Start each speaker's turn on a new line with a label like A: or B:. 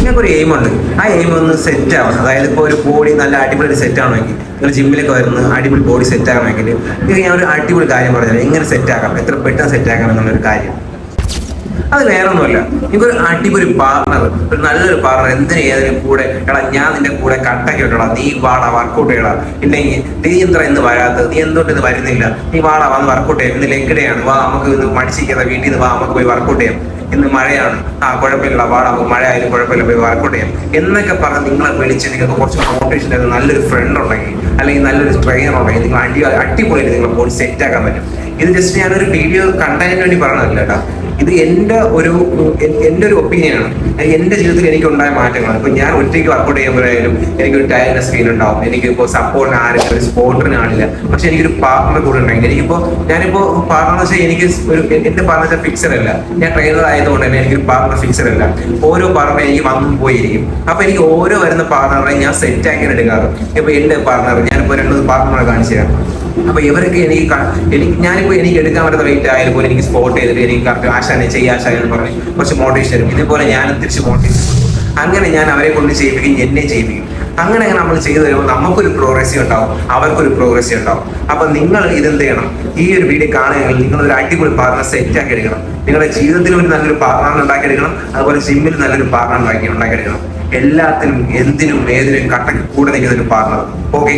A: നിങ്ങൾക്ക് ഒരു എയിം ആ എയിം ഒന്ന് സെറ്റ് ആവണം. അതായത് ഇപ്പോൾ ഒരു ബോഡി നല്ല അടിപൊളി സെറ്റ് ആവണമെങ്കിൽ നിങ്ങൾ ജിമ്മിലൊക്കെ വരുന്ന അടിപൊളി ബോഡി സെറ്റ് ആകണമെങ്കിൽ നിങ്ങൾക്ക് ഞാൻ ഒരു അടിപൊളി കാര്യം പറഞ്ഞാൽ എങ്ങനെ സെറ്റ് ആക്കാം? എത്ര പെട്ടെന്ന് സെറ്റ് ആക്കാം എന്നുള്ളൊരു കാര്യം. അത് വേറെ ഒന്നുമല്ല എനിക്കൊരു അടിപൊളി പാർട്ണർ ഒരു നല്ലൊരു പാർട്ണർ എന്തിനും ഏതിനും കൂടെ എടാ ഞാൻ നിന്റെ കൂടെ കട്ടൊക്കെ ഇട്ടടാ നീ വാടാ വർക്കൗട്ട് ചെയ്യടാ. ഇല്ലെങ്കിൽ നീ എന്താ ഇന്ന് വരാത്തത്? നീ എന്തുകൊണ്ട് ഇത് വരുന്നില്ല? നീ വാടാ വന്ന് വർക്കൗട്ട് ചെയ്യാം. ഇന്ന് ലെങ്കിടെയാണ്. വാ നമുക്ക് ഇന്ന് മടിച്ചിരിക്കാതെ വീട്ടിൽ നിന്ന് വാ നമുക്ക് പോയി വർക്കൗട്ട് ചെയ്യാം. ഇന്ന് മഴയാണ്. ആ കുഴപ്പമില്ല വാടാ. നമുക്ക് മഴ ആയാലും കുഴപ്പമില്ല പോയി വർക്കൗട്ട് ചെയ്യാം. എന്നൊക്കെ പറഞ്ഞ് നിങ്ങളെ വിളിച്ച് നിങ്ങൾക്ക് കുറച്ച് മോട്ടിവേഷൻ തരുന്ന നല്ലൊരു ഫ്രണ്ട് ഉണ്ടെങ്കിൽ അല്ലെങ്കിൽ നല്ലൊരു ട്രെയിനർ ഉണ്ടെങ്കിൽ നിങ്ങൾ അടി അടിപൊളിയായിട്ട് നിങ്ങളെ ബോഡി സെറ്റ് ആക്കാൻ പറ്റും. ഇത് ജസ്റ്റ് ഞാനൊരു വീഡിയോ കണ്ടതിന് വേണ്ടി പറഞ്ഞതല്ല കേട്ടോ. ഇത് എന്റെ ഒരു എൻ- എന്റെ ഒരു ഒപ്പീനിയനാണ് എന്റെ ജീവിതത്തിൽ എനിക്ക് ഉണ്ടായ മാറ്റങ്ങളാണ്. ഇപ്പൊ ഞാൻ ഒറ്റയ്ക്ക് വർക്കൗട്ട് ചെയ്യുമ്പോഴായാലും എനിക്കൊരു ടയർനെസ് ഫീൽ ഉണ്ടാവും. എനിക്ക് ഇപ്പോൾ സപ്പോർട്ടിന് ആരും ഒരു സ്പോർട്ടിന് ആളില്ല പക്ഷെ എനിക്കൊരു പാർട്ണർ കൂടെ ഉണ്ടെങ്കിൽ എനിക്കിപ്പോ ഞാനിപ്പോ പാർട്ണർ വെച്ചാൽ എനിക്ക് ഒരു എന്റെ പാർട്ണർ ഫിക്സർ അല്ല. ഞാൻ ട്രെയിനർ ആയതുകൊണ്ട് തന്നെ എനിക്കൊരു പാർട്ണർ ഫിക്സർ അല്ല. ഓരോ പാർട്ണർ എനിക്ക് വന്നും പോയിരിക്കും. അപ്പൊ എനിക്ക് ഓരോ വരുന്ന പാർട്ണറെ ഞാൻ സെറ്റ് ആക്കി എടുക്കാറ്. ഇപ്പൊ എന്റെ പാർട്ണർ ഞാനിപ്പോ രണ്ട് പാർട്ണറെ കാണിച്ചു തരാം. അപ്പൊ ഇവർക്ക് എനിക്ക് എനിക്ക് ഞാനിപ്പോ എനിക്ക് എടുക്കാൻ പറ്റുന്ന വെയിറ്റ് ആയാലും പോലും എനിക്ക് സ്പോട്ട് ചെയ്തിട്ട് എനിക്ക് കറക്റ്റ് ആശാനെ ചെയ്യ ആശാനെന്ന് പറഞ്ഞ് കുറച്ച് മോട്ടിവേഷൻ തരും. ഇതുപോലെ ഞാനും തിരിച്ച് മോട്ടിവേഷൻ അങ്ങനെ ഞാൻ അവരെ കൊണ്ട് ചെയ്യിപ്പിക്കും എന്നെ ചെയ്യിപ്പിക്കും. അങ്ങനെ അങ്ങനെ നമ്മൾ ചെയ്തു തരുമ്പോൾ നമുക്കൊരു പ്രോഗ്രസീവ് ഉണ്ടാവും അവർക്കൊരു പ്രോഗ്രസീവ് ഉണ്ടാവും. അപ്പൊ നിങ്ങൾ ഇതെന്ത് ചെയ്യണം? ഈ ഒരു വീഡിയോ കാണുകയാണെങ്കിൽ നിങ്ങൾ ഒരു അടിപൊളി പാർട്ണർ സെറ്റ് ആക്കി എടുക്കണം. നിങ്ങളുടെ ജീവിതത്തിൽ ഒരു നല്ലൊരു പാർട്ണർ ഉണ്ടാക്കി എടുക്കണം അതുപോലെ ജിമ്മിൽ നല്ലൊരു പാർട്ണർ ഉണ്ടാക്കി എടുക്കണം എല്ലാത്തിനും എന്തിനും ഏതിനും കട്ടക്ക് കൂടെ നിൽക്കുന്ന ഒരു പാർട്ണർ ഓക്കെ